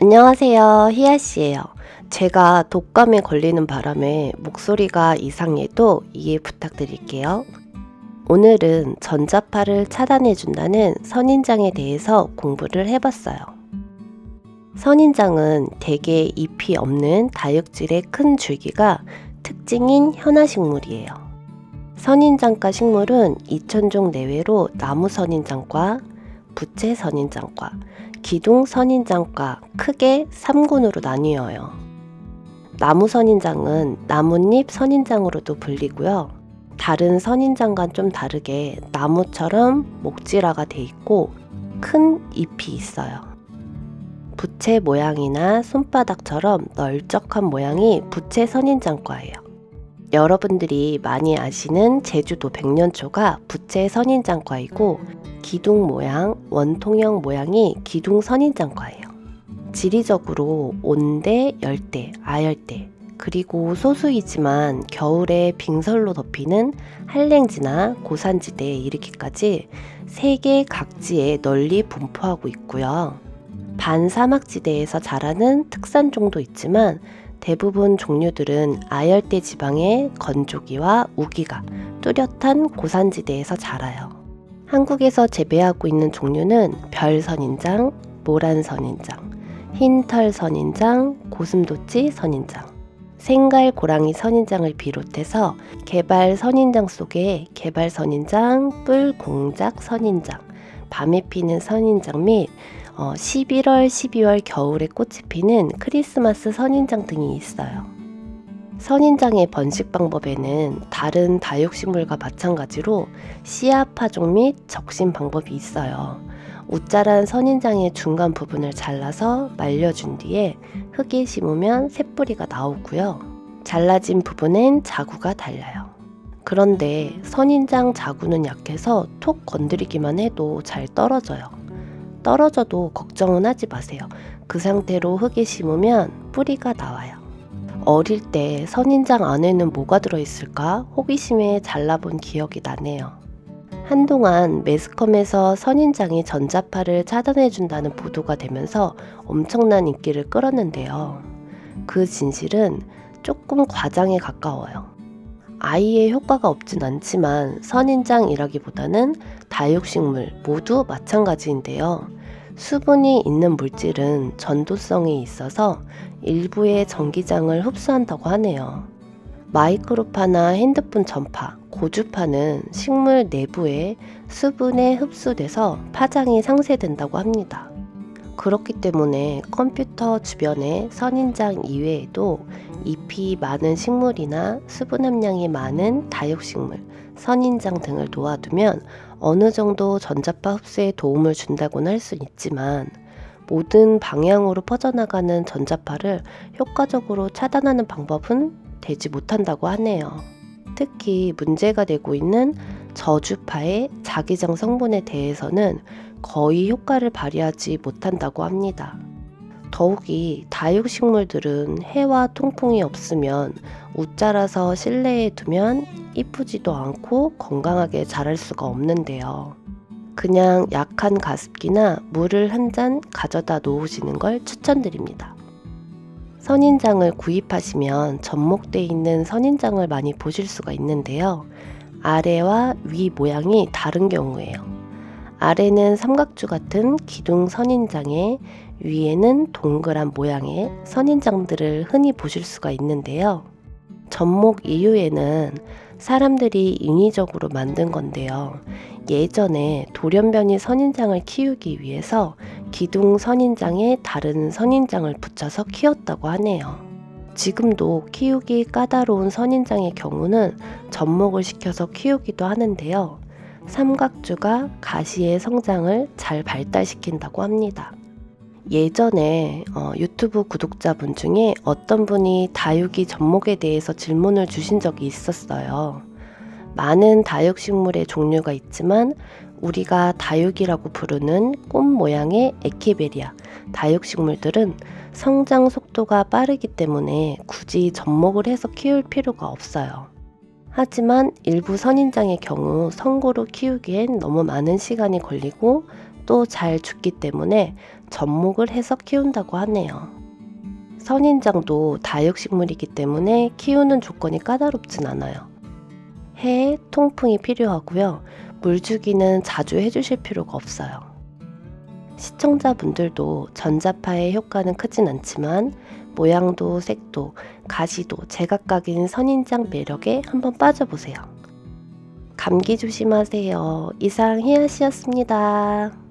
안녕하세요. 희아씨예요. 제가 독감에 걸리는 바람에 목소리가 이상해도 이해 부탁드릴게요. 오늘은 전자파를 차단해준다는 선인장에 대해서 공부를 해봤어요. 선인장은 대개 잎이 없는 다육질의 큰 줄기가 특징인 현화식물이에요. 선인장과 식물은 2,000종 내외로 나무 선인장과 부채 선인장과 기둥 선인장과 크게 3군으로 나뉘어요. 나무 선인장은 나뭇잎 선인장으로도 불리고요. 다른 선인장과 좀 다르게 나무처럼 목질화가 돼 있고 큰 잎이 있어요. 부채 모양이나 손바닥처럼 널쩍한 모양이 부채 선인장과예요. 여러분들이 많이 아시는 제주도 백년초가 부채 선인장과이고 기둥 모양, 원통형 모양이 기둥 선인장과예요. 지리적으로 온대, 열대, 아열대, 그리고 소수이지만 겨울에 빙설로 덮이는 한랭지나 고산지대에 이르기까지 세계 각지에 널리 분포하고 있고요. 반사막지대에서 자라는 특산종도 있지만 대부분 종류들은 아열대 지방의 건조기와 우기가 뚜렷한 고산지대에서 자라요. 한국에서 재배하고 있는 종류는 별선인장, 모란선인장, 흰털 선인장, 고슴도치 선인장, 생갈 고랑이 선인장을 비롯해서 개발 선인장 속에 개발 선인장, 뿔 공작 선인장, 밤에 피는 선인장 및 어, 11월, 12월 겨울에 꽃이 피는 크리스마스 선인장 등이 있어요. 선인장의 번식 방법에는 다른 다육식물과 마찬가지로 씨앗 파종 및 적심 방법이 있어요. 웃자란 선인장의 중간 부분을 잘라서 말려준 뒤에 흙에 심으면 새뿌리가 나오고요. 잘라진 부분엔 자구가 달려요. 그런데 선인장 자구는 약해서 톡 건드리기만 해도 잘 떨어져요. 떨어져도 걱정은 하지 마세요. 그 상태로 흙에 심으면 뿌리가 나와요. 어릴 때 선인장 안에는 뭐가 들어있을까 호기심에 잘라본 기억이 나네요. 한동안 매스컴에서 선인장이 전자파를 차단해준다는 보도가 되면서 엄청난 인기를 끌었는데요. 그 진실은 조금 과장에 가까워요. 아이의 효과가 없진 않지만 선인장이라기보다는 다육식물 모두 마찬가지인데요. 수분이 있는 물질은 전도성이 있어서 일부의 전기장을 흡수한다고 하네요. 마이크로파나 핸드폰 전파, 고주파는 식물 내부에 수분에 흡수돼서 파장이 상쇄된다고 합니다. 그렇기 때문에 컴퓨터 주변에 선인장 이외에도 잎이 많은 식물이나 수분 함량이 많은 다육식물, 선인장 등을 놓아두면 어느 정도 전자파 흡수에 도움을 준다고는 할 수 있지만 모든 방향으로 퍼져나가는 전자파를 효과적으로 차단하는 방법은 되지 못한다고 하네요. 특히 문제가 되고 있는 저주파의 자기장 성분에 대해서는 거의 효과를 발휘하지 못한다고 합니다. 더욱이 다육식물들은 해와 통풍이 없으면 웃자라서 실내에 두면 이쁘지도 않고 건강하게 자랄 수가 없는데요. 그냥 약한 가습기나 물을 한 잔 가져다 놓으시는 걸 추천드립니다. 선인장을 구입하시면 접목되어 있는 선인장을 많이 보실 수가 있는데요. 아래와 위 모양이 다른 경우에요. 아래는 삼각주 같은 기둥 선인장에 위에는 동그란 모양의 선인장들을 흔히 보실 수가 있는데요. 접목 이후에는 사람들이 인위적으로 만든 건데요. 예전에 돌연변이 선인장을 키우기 위해서 기둥 선인장에 다른 선인장을 붙여서 키웠다고 하네요. 지금도 키우기 까다로운 선인장의 경우는 접목을 시켜서 키우기도 하는데요. 삼각주가 가시의 성장을 잘 발달시킨다고 합니다. 예전에 어, 유튜브 구독자분 중에 어떤 분이 다육이 접목에 대해서 질문을 주신 적이 있었어요. 많은 다육식물의 종류가 있지만 우리가 다육이라고 부르는 꽃 모양의 에키베리아 다육식물들은 성장 속도가 빠르기 때문에 굳이 접목을 해서 키울 필요가 없어요. 하지만 일부 선인장의 경우 성고로 키우기엔 너무 많은 시간이 걸리고 또 잘 죽기 때문에 접목을 해서 키운다고 하네요. 선인장도 다육식물이기 때문에 키우는 조건이 까다롭진 않아요. 해에 통풍이 필요하고요. 물주기는 자주 해주실 필요가 없어요. 시청자분들도 전자파의 효과는 크진 않지만 모양도 색도 가시도 제각각인 선인장 매력에 한번 빠져보세요. 감기 조심하세요. 이상 희아 씨였습니다.